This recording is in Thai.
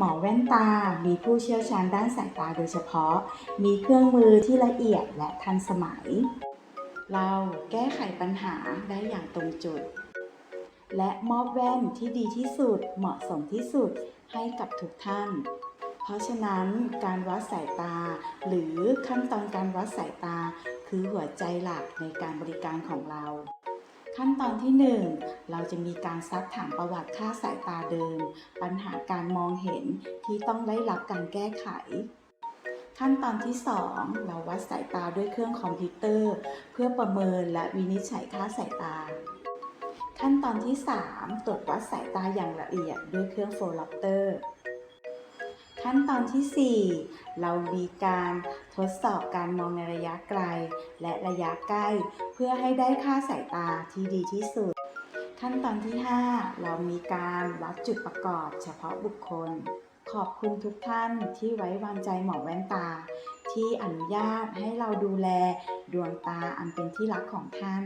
หมอแว่นตา มีผู้เชี่ยวชาญด้านสายตาโดยเฉพาะ มีเครื่องมือที่ละเอียดและทันสมัย เราแก้ไขปัญหาได้อย่างตรงจุด และมอบแว่นที่ดีที่สุด เหมาะสมที่สุดให้กับทุกท่าน เพราะฉะนั้นการวัดสายตา หรือขั้นตอนการวัดสายตา คือหัวใจหลักในการบริการของเรา ขั้นตอนที่ 1 เราจะมีการซักถามประวัติค่าสายตาเดิม ปัญหาการมองเห็นที่ต้องได้รับการแก้ไข ขั้นตอนที่ 2 เราวัดสายตาด้วยเครื่องคอมพิวเตอร์ เพื่อประเมินและวินิจฉัยค่าสายตา ขั้นตอนที่ 3 ตรวจวัดสายตาอย่างละเอียดด้วยเครื่องโฟลอปเตอร์ขั้นตอนทีสี่4 เรามีการทดสอบการมองในระยะไกล และระยะใกล้ เพื่อให้ได้ค่าสายตาที่ดีที่สุด ขั้นตอนที่ 5 เรามีการวัดจุดประกอบเฉพาะบุคคล ขอบคุณทุกท่านที่ไว้วางใจหมอแว่นตา ที่อนุญาตให้เราดูแลดวงตาอันเป็นที่รักของท่าน